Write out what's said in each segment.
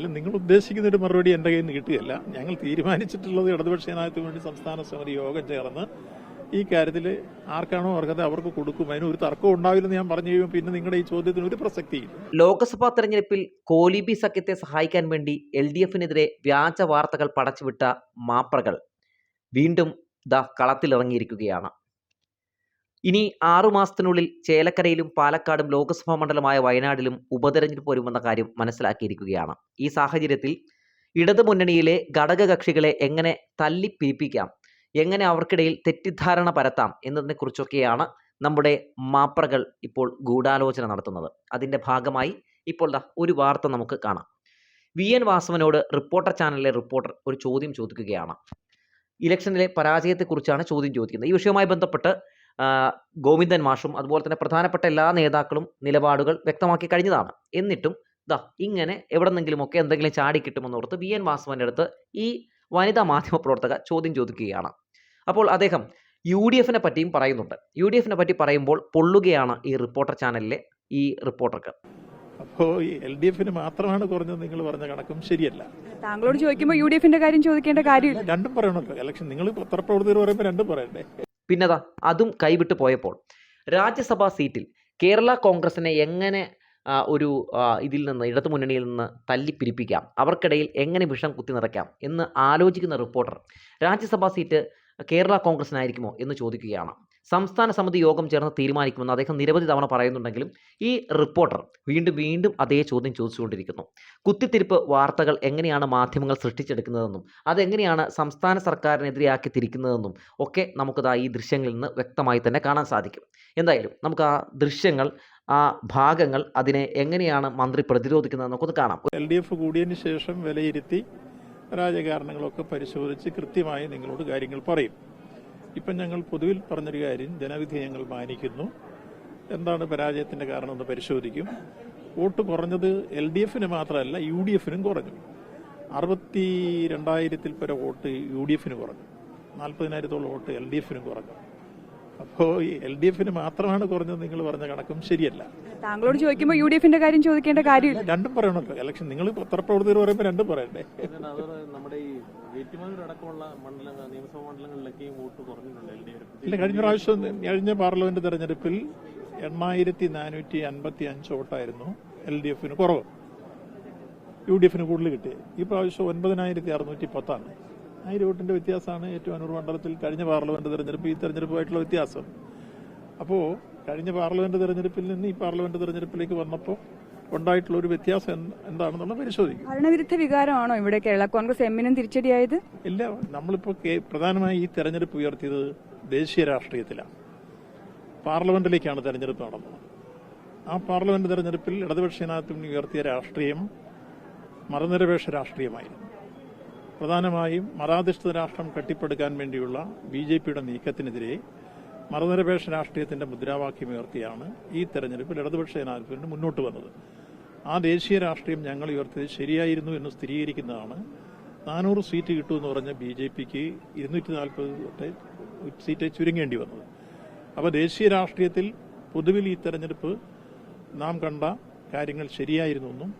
ഇല്ല നിങ്ങൾ ഉദ്ദേശിക്കുന്ന ഒരു മറുപടി എന്റെ കയ്യിൽ നിന്ന് കിട്ടുകയല്ല. ഞങ്ങൾ തീരുമാനിച്ചിട്ടുള്ളത് ഇടതുപക്ഷ വേണ്ടി സംസ്ഥാന സമിതി യോഗം ചേർന്ന് ഈ കാര്യത്തിൽ ആർക്കാണോ അർഹത അവർക്ക് കൊടുക്കും. അതിന് ഒരു തർക്കം ഉണ്ടാവില്ലെന്ന് ഞാൻ പറഞ്ഞു കഴിയുമ്പോൾ പിന്നെ നിങ്ങളുടെ ഈ ചോദ്യത്തിന് ഒരു പ്രസക്തിയില്ല. ലോക്സഭാ തെരഞ്ഞെടുപ്പിൽ കോലിബി സഖ്യത്തെ സഹായിക്കാൻ വേണ്ടി എൽ ഡി എഫിനെതിരെ വ്യാജ വാർത്തകൾ പടച്ചുവിട്ട മാപ്രകൾ വീണ്ടും ദ കളത്തിലിറങ്ങിയിരിക്കുകയാണ്. ഇനി ആറുമാസത്തിനുള്ളിൽ ചേലക്കരയിലും പാലക്കാടും ലോക്സഭാ മണ്ഡലമായ വയനാടിലും ഉപതെരഞ്ഞെടുപ്പ് വരുമെന്ന കാര്യം മനസ്സിലാക്കിയിരിക്കുകയാണ്. ഈ സാഹചര്യത്തിൽ ഇടതു മുന്നണിയിലെ ഘടകകക്ഷികളെ എങ്ങനെ തല്ലിപ്പിരിപ്പിക്കാം? എങ്ങനെ അവർക്കിടയിൽ തെറ്റിദ്ധാരണ പരത്താം? എന്നതിനെക്കുറിച്ചൊക്കെയാണ് നമ്മുടെ മാപ്രകൾ ഇപ്പോൾ ഗൂഢാലോചന നടത്തുന്നത്. അതിന്റെ ഭാഗമായി ഇപ്പോൾ ഒരു വാർത്ത നമുക്ക് കാണാം. വി. എൻ. വാസവനോട് റിപ്പോർട്ടർ ചാനലിലെ റിപ്പോർട്ടർ ഒരു ചോദ്യം ചോദിക്കുകയാണ്. ഇലക്ഷനിലെ പരാജയത്തെക്കുറിച്ചാണ് ചോദ്യം ചോദിക്കുന്നത്. ഈ വിഷയവുമായി ബന്ധപ്പെട്ട് ഗോവിന്ദൻ മാഷും അതുപോലെ തന്നെ പ്രധാനപ്പെട്ട എല്ലാ നേതാക്കളും നിലപാടുകൾ വ്യക്തമാക്കി കഴിഞ്ഞതാണ്. എന്നിട്ടും ദാ ഇങ്ങനെ എവിടെന്നെങ്കിലുമൊക്കെ എന്തെങ്കിലും ചാടി കിട്ടുമെന്നോർത്ത് വി. എൻ. വാസവന്റെ അടുത്ത് ഈ വനിതാ മാധ്യമ പ്രവർത്തക ചോദ്യം ചോദിക്കുകയാണ്. അപ്പോൾ അദ്ദേഹം യു ഡി എഫിനെ പറ്റിയും പറയുന്നുണ്ട്. യു ഡി എഫിനെ പറ്റി പറയുമ്പോൾ പൊള്ളുകയാണ് ഈ റിപ്പോർട്ടർ ചാനലിലെ ഈ റിപ്പോർട്ടർക്ക്. അപ്പോ ഈ എൽ ഡി എഫിന് മാത്രമാണ് കുറഞ്ഞത് നിങ്ങൾ പറഞ്ഞ കണക്കും ശരിയല്ല. താങ്കളോട് ചോദിക്കുമ്പോൾ യു ഡി എഫിന്റെ കാര്യം ചോദിക്കേണ്ട കാര്യമില്ല. രണ്ടും പറയണമല്ലോ. ഇലക്ഷൻ നിങ്ങൾ പത്രപ്രവർത്തകർ പറയുമ്പോൾ രണ്ടും പറയണ്ടേ? പിന്നെതാ അതും കൈവിട്ട് പോയപ്പോൾ. രാജ്യസഭാ സീറ്റിൽ കേരള കോൺഗ്രസിനെ എങ്ങനെ ഒരു ഇതിൽ നിന്ന് ഇടതു മുന്നണിയിൽ നിന്ന് തല്ലിപ്പിരിപ്പിക്കാം അവർക്കിടയിൽ എങ്ങനെ വിഷം കുത്തി നിറയ്ക്കാം? എന്ന് ആലോചിക്കുന്ന റിപ്പോർട്ടർ രാജ്യസഭാ സീറ്റ് കേരള കോൺഗ്രസിനായിരിക്കുമോ എന്ന് ചോദിക്കുകയാണ്. സംസ്ഥാന സമിതി യോഗം ചേർന്ന് തീരുമാനിക്കുമെന്ന് അദ്ദേഹം നിരവധി തവണ പറയുന്നുണ്ടെങ്കിലും ഈ റിപ്പോർട്ടർ വീണ്ടും വീണ്ടും അതേ ചോദ്യം ചോദിച്ചുകൊണ്ടിരിക്കുന്നു. കുത്തിത്തിരിപ്പ് വാർത്തകൾ എങ്ങനെയാണ് മാധ്യമങ്ങൾ സൃഷ്ടിച്ചെടുക്കുന്നതെന്നും അതെങ്ങനെയാണ് സംസ്ഥാന സർക്കാരിനെതിരെയാക്കി തിരിക്കുന്നതെന്നും ഒക്കെ നമുക്കത് ഈ ദൃശ്യങ്ങളിൽ നിന്ന് വ്യക്തമായി തന്നെ കാണാൻ സാധിക്കും. എന്തായാലും നമുക്ക് ആ ദൃശ്യങ്ങൾ ആ ഭാഗങ്ങൾ അതിനെ എങ്ങനെയാണ് മന്ത്രി പ്രതിരോധിക്കുന്നത് നമുക്കൊന്ന് കാണാം. എൽ ഡി എഫ് കൂടിയതിന് ശേഷം വിലയിരുത്തി രാജകാരണങ്ങളൊക്കെ പരിശോധിച്ച് കൃത്യമായി നിങ്ങളോട് കാര്യങ്ങൾ പറയും. ഇപ്പം ഞങ്ങൾ പൊതുവിൽ പറഞ്ഞൊരു കാര്യം ജനവിധി ഞങ്ങൾ മാനിക്കുന്നു. എന്താണ് പരാജയത്തിന്റെ കാരണം എന്ന് പരിശോധിക്കും. വോട്ട് കുറഞ്ഞത് എൽ ഡി എഫിന് മാത്രമല്ല യു ഡി എഫിനും കുറഞ്ഞു. അറുപത്തി രണ്ടായിരത്തിൽ പര വോട്ട് യു ഡി എഫിന് കുറഞ്ഞു. നാൽപ്പതിനായിരത്തോളം വോട്ട് എൽ ഡി എഫിനും കുറഞ്ഞു. അപ്പോൾ ഈ എൽ ഡി എഫിന് മാത്രമാണ് കുറഞ്ഞത് നിങ്ങൾ പറഞ്ഞ കണക്കും ശരിയല്ല. താങ്കളോട് ചോദിക്കുമ്പോൾ യു ഡി എഫിന്റെ കാര്യം ചോദിക്കേണ്ട കാര്യമില്ല. രണ്ടും പറയണല്ലോ ഇലക്ഷൻ നിങ്ങൾ പത്രപ്രവർത്തകർ പറയുമ്പോൾ രണ്ടും പറയണ്ടേ? നമ്മുടെ ഈ നിയമസഭാ വോട്ട് കുറഞ്ഞിട്ടുണ്ട് ഇല്ല കഴിഞ്ഞ പ്രാവശ്യം കഴിഞ്ഞ പാർലമെന്റ് തെരഞ്ഞെടുപ്പിൽ എണ്ണായിരത്തി നാനൂറ്റി അൻപത്തി അഞ്ച് വോട്ടായിരുന്നു എൽ ഡി എഫിന് കുറവ്. യു ഡി എഫിന് കൂടുതൽ കിട്ടിയത് ഈ പ്രാവശ്യം ഒൻപതിനായിരത്തി അറുന്നൂറ്റി പത്താണ്. ആയിരം വോട്ടിന്റെ വ്യത്യാസമാണ് ഏറ്റുമാനൂർ മണ്ഡലത്തിൽ കഴിഞ്ഞ പാർലമെന്റ് തെരഞ്ഞെടുപ്പ് ഈ തെരഞ്ഞെടുപ്പുമായിട്ടുള്ള വ്യത്യാസം. അപ്പോൾ കഴിഞ്ഞ പാർലമെന്റ് തെരഞ്ഞെടുപ്പിൽ നിന്ന് ഈ പാർലമെന്റ് തെരഞ്ഞെടുപ്പിലേക്ക് വന്നപ്പോൾ ഉണ്ടായിട്ടുള്ള ഒരു വ്യത്യാസം എന്താണെന്നുള്ള പരിശോധിക്കും. ഭരണവിരുദ്ധ വികാരമാണോ ഇവിടെ കേരള കോൺഗ്രസ് എമ്മിനും തിരിച്ചടിയായത്? ഇല്ല നമ്മളിപ്പോൾ കേ- പ്രധാനമായി ഈ തെരഞ്ഞെടുപ്പ് ഉയർത്തിയത് ദേശീയ രാഷ്ട്രീയത്തിലാണ്. പാർലമെന്റിലേക്കാണ് തെരഞ്ഞെടുപ്പ് നടന്നത്. ആ പാർലമെന്റ് തെരഞ്ഞെടുപ്പിൽ ഇടതുപക്ഷ ജനാധിപത്യം ഉയർത്തിയ രാഷ്ട്രീയം മതനിരപേക്ഷ രാഷ്ട്രീയമായിരുന്നു. പ്രധാനമായും മതാധിഷ്ഠിത രാഷ്ട്രം കെട്ടിപ്പടുക്കാൻ വേണ്ടിയുള്ള ബി ജെ പിയുടെ നീക്കത്തിനെതിരെ മതനിരപേക്ഷ രാഷ്ട്രീയത്തിന്റെ മുദ്രാവാക്യം ഉയർത്തിയാണ് ഈ തെരഞ്ഞെടുപ്പിൽ ഇടതുപക്ഷ ജനാധിപത്യത്തിന് മുന്നോട്ട് വന്നത്. ആ ദേശീയ രാഷ്ട്രീയം ഞങ്ങൾ ഉയർത്തിയത് ശരിയായിരുന്നു എന്ന് സ്ഥിരീകരിക്കുന്നതാണ്. നാനൂറ് സീറ്റ് കിട്ടുമെന്ന് പറഞ്ഞ ബി ജെ പിക്ക് ഇരുന്നൂറ്റി നാൽപ്പത് സീറ്റ് ചുരുങ്ങേണ്ടി വന്നത്. അപ്പോൾ ദേശീയ രാഷ്ട്രീയത്തിൽ പൊതുവിൽ ഈ തെരഞ്ഞെടുപ്പ് നാം കണ്ട കാര്യങ്ങൾ ശരിയായിരുന്നെന്നും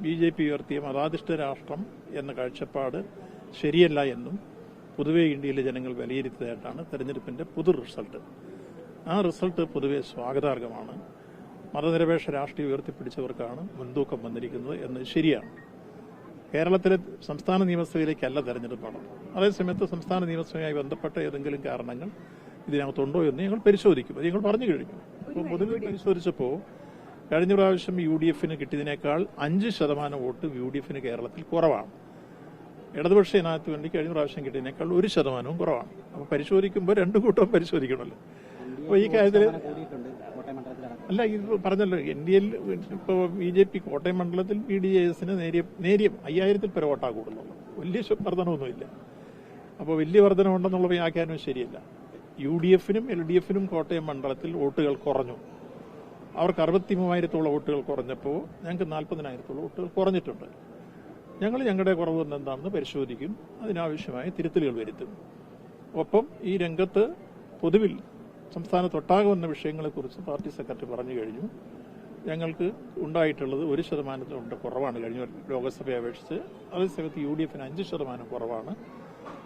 ബി ജെ പി ഉയർത്തിയ മതാധിഷ്ഠിത രാഷ്ട്രം എന്ന കാഴ്ചപ്പാട് ശരിയല്ല എന്നും പൊതുവെ ഇന്ത്യയിലെ ജനങ്ങൾ വിലയിരുത്തിയതായിട്ടാണ് തെരഞ്ഞെടുപ്പിന്റെ പൊതു റിസൾട്ട്. ആ റിസൾട്ട് പൊതുവെ സ്വാഗതാർഹമാണ്. മതനിരപേക്ഷ രാഷ്ട്രീയം ഉയർത്തിപ്പിടിച്ചവർക്കാണ് മുൻതൂക്കം വന്നിരിക്കുന്നത് എന്ന് ശരിയാണ്. കേരളത്തിലെ സംസ്ഥാന നിയമസഭയിലേക്കല്ല തെരഞ്ഞെടുപ്പ് നടന്നത്. അതേസമയത്ത് സംസ്ഥാന നിയമസഭയുമായി ബന്ധപ്പെട്ട ഏതെങ്കിലും കാരണങ്ങൾ ഇതിനകത്തുണ്ടോ എന്ന് ഞങ്ങൾ പരിശോധിക്കും. അത് ഞങ്ങൾ പറഞ്ഞു കഴിഞ്ഞു. അപ്പോൾ പൊതുവെ പരിശോധിച്ചപ്പോൾ കഴിഞ്ഞ പ്രാവശ്യം യു ഡി എഫിന് കിട്ടിയതിനേക്കാൾ അഞ്ച് ശതമാനം വോട്ട് യു ഡി എഫിന് കേരളത്തിൽ കുറവാണ്. ഇടതുപക്ഷ ഇനകത്ത് വേണ്ടി കഴിഞ്ഞ പ്രാവശ്യം കിട്ടിയതിനേക്കാൾ ഒരു ശതമാനവും കുറവാണ്. അപ്പോൾ പരിശോധിക്കുമ്പോൾ രണ്ടു കൂട്ടവും പരിശോധിക്കണമല്ലോ. അപ്പോൾ ഈ കാര്യത്തിൽ അല്ല പറഞ്ഞല്ലോ എൻ ഡി എൽ ഇപ്പോൾ ബി ജെ പി കോട്ടയം മണ്ഡലത്തിൽ ബി ഡി എസിന് നേരിയ നേരിയ അയ്യായിരത്തിൽ പര വോട്ടാ കൂടുന്നുള്ളൂ. വലിയ വർധനമൊന്നുമില്ല അപ്പോൾ വലിയ വർധനമുണ്ടെന്നുള്ള വ്യാഖ്യാനവും ശരിയല്ല. യു ഡി എഫിനും എൽ ഡി എഫിനും കോട്ടയം മണ്ഡലത്തിൽ വോട്ടുകൾ കുറഞ്ഞു. അവർക്ക് അറുപത്തി മൂവായിരത്തോളം വോട്ടുകൾ കുറഞ്ഞപ്പോൾ ഞങ്ങൾക്ക് നാൽപ്പതിനായിരത്തോളം വോട്ടുകൾ കുറഞ്ഞിട്ടുണ്ട്. ഞങ്ങൾ ഞങ്ങളുടെ കുറവ് എന്താണെന്ന് പരിശോധിക്കും. അതിനാവശ്യമായ തിരുത്തലുകൾ വരുത്തും. ഒപ്പം ഈ രംഗത്ത് പൊതുവിൽ സംസ്ഥാനത്തൊട്ടാകെ വന്ന വിഷയങ്ങളെക്കുറിച്ച് പാർട്ടി സെക്രട്ടറി പറഞ്ഞു കഴിഞ്ഞു. ഞങ്ങൾക്ക് ഉണ്ടായിട്ടുള്ളത് ഒരു ശതമാനത്തിലുണ്ട് കുറവാണ്. കഴിഞ്ഞ ലോകസഭയെ അപേക്ഷിച്ച് അതേസമയത്ത് യു ഡി എഫിന് അഞ്ച് ശതമാനം കുറവാണ്.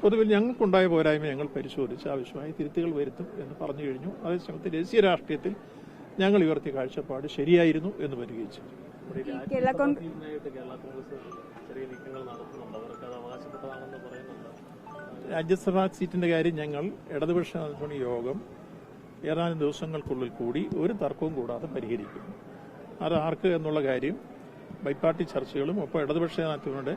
പൊതുവിൽ ഞങ്ങൾക്കുണ്ടായ പോരായ്മ ഞങ്ങൾ പരിശോധിച്ച് ആവശ്യമായ തിരുത്തുകൾ വരുത്തും എന്ന് പറഞ്ഞു കഴിഞ്ഞു. അതേസമയത്ത് ദേശീയ രാഷ്ട്രീയത്തിൽ ഞങ്ങൾ ഉയർത്തിയ കാഴ്ചപ്പാട് ശരിയായിരുന്നു എന്ന് പരിഗണിച്ചു കേരള കോൺഗ്രസ് ചെറിയ നീക്കങ്ങൾ നടത്തുന്നുണ്ട്. അവർക്ക് അത് അവകാശപ്പെട്ടതാണെന്ന് പറയുന്നുണ്ട്. രാജ്യസഭാ സീറ്റിന്റെ കാര്യം ഞങ്ങൾ ഇടതുപക്ഷ യോഗം ഏതാനും ദിവസങ്ങൾക്കുള്ളിൽ കൂടി ഒരു തർക്കവും കൂടാതെ പരിഹരിക്കും. അത് ആർക്ക് എന്നുള്ള കാര്യം ബൈപ്പാർട്ടി ചർച്ചകളും ഒപ്പം ഇടതുപക്ഷ നേതാക്കളുടെ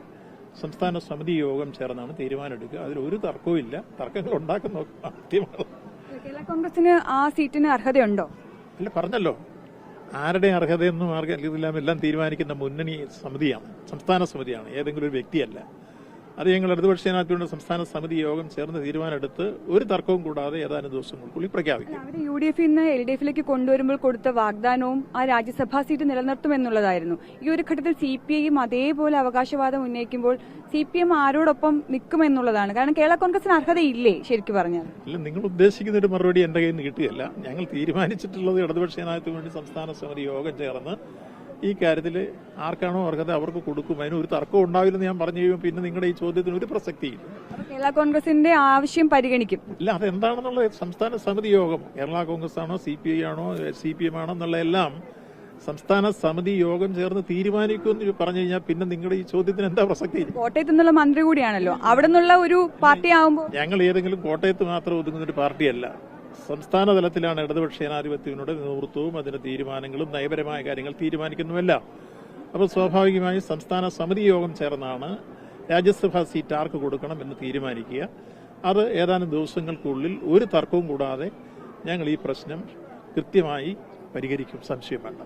സംസ്ഥാന സമിതി യോഗം ചേർന്നാണ് തീരുമാനമെടുക്കുക. അതിൽ ഒരു തർക്കവും ഇല്ല. തർക്കങ്ങൾ ഉണ്ടാക്കുന്ന കേരള കോൺഗ്രസിന് ആ സീറ്റിന് അർഹതയുണ്ടോ? അല്ല പറഞ്ഞല്ലോ. ആരുടെ അർഹതയെന്നും ആർക്കും എല്ലാം തീരുമാനിക്കുന്ന മുന്നണി സമിതിയാണ് സംസ്ഥാന സമിതിയാണ്. ഏതെങ്കിലും ഒരു വ്യക്തിയല്ല. അത് ഞങ്ങൾ ഇടതുപക്ഷ ജനാധിപത്യയുടെ സംസ്ഥാന സമിതി യോഗം ചേർന്ന് തീരുമാനമെടുത്ത് ഒരു തർക്കവും കൂടാതെ ഏതാനും ദിവസങ്ങൾക്കുള്ളിൽ പ്രഖ്യാപിക്കും. അവർ യു ഡി എഫിൽ നിന്ന് എൽ ഡി എഫിലേക്ക് കൊണ്ടുവരുമ്പോൾ കൊടുത്ത വാഗ്ദാനവും ആ രാജ്യസഭാ സീറ്റ് നിലനിർത്തുമെന്നുള്ളതായിരുന്നു ഈ ഒരു ഘട്ടത്തിൽ സി പി ഐയും അതേപോലെ അവകാശവാദം ഉന്നയിക്കുമ്പോൾ സി പി എം ആരോടൊപ്പം നിൽക്കുമെന്നുള്ളതാണ് കാരണം കേരള കോൺഗ്രസിന് അർഹതയില്ലേ ശരിക്കും പറഞ്ഞാൽ? അല്ല നിങ്ങൾ ഉദ്ദേശിക്കുന്ന ഒരു മറുപടി എന്റെ കയ്യിൽ നിന്ന് കിട്ടുകയല്ല ഞങ്ങൾ തീരുമാനിച്ചിട്ടുള്ളത് ഇടതുപക്ഷ ജനാധിപത്യത്തിന് വേണ്ടി സംസ്ഥാന സമിതി യോഗം ചേർന്ന് ഈ കാര്യത്തിൽ ആർക്കാണോ അർഹത അവർക്ക് കൊടുക്കും. അതിന് ഒരു തർക്കം ഉണ്ടാവില്ലെന്ന് ഞാൻ പറഞ്ഞു കഴിയുമ്പോൾ പിന്നെ നിങ്ങളുടെ ഈ ചോദ്യത്തിന് ഒരു പ്രസക്തിയില്ല. കേരള കോൺഗ്രസിന്റെ ആവശ്യം പരിഗണിക്കും. ഇല്ല അതെന്താണെന്നുള്ള സംസ്ഥാന സമിതി യോഗം കേരള കോൺഗ്രസ് ആണോ സി പി ഐ ആണോ സി പി എം ആണോ എന്നുള്ള എല്ലാം സംസ്ഥാന സമിതി യോഗം ചേർന്ന് തീരുമാനിക്കുമെന്ന് പറഞ്ഞു കഴിഞ്ഞാൽ പിന്നെ നിങ്ങളുടെ ഈ ചോദ്യത്തിന് എന്താ പ്രസക്തി? കോട്ടയത്ത് നിന്നുള്ള മന്ത്രി കൂടിയാണല്ലോ. അവിടെ നിന്നുള്ള ഒരു പാർട്ടി ആവുമ്പോൾ ഞങ്ങൾ ഏതെങ്കിലും കോട്ടയത്ത് മാത്രം ഒതുങ്ങുന്ന ഒരു പാർട്ടിയല്ല. സംസ്ഥാന തലത്തിലാണ് ഇടതുപക്ഷ ജനാധിപത്യത്തിനുടെ നേതൃത്വവും അതിന്റെ തീരുമാനങ്ങളും നയപരമായ കാര്യങ്ങൾ തീരുമാനിക്കുന്നുമല്ല അപ്പോൾ സ്വാഭാവികമായും സംസ്ഥാന സമിതി യോഗം ചേർന്നാണ് രാജ്യസഭാ സീറ്റ് ആർക്ക് കൊടുക്കണം എന്ന് തീരുമാനിക്കുക. അത് ഏതാനും ദിവസങ്ങൾക്കുള്ളിൽ ഒരു തർക്കവും കൂടാതെ ഞങ്ങൾ ഈ പ്രശ്നം കൃത്യമായി പരിഹരിക്കും. സംശയം വേണ്ട.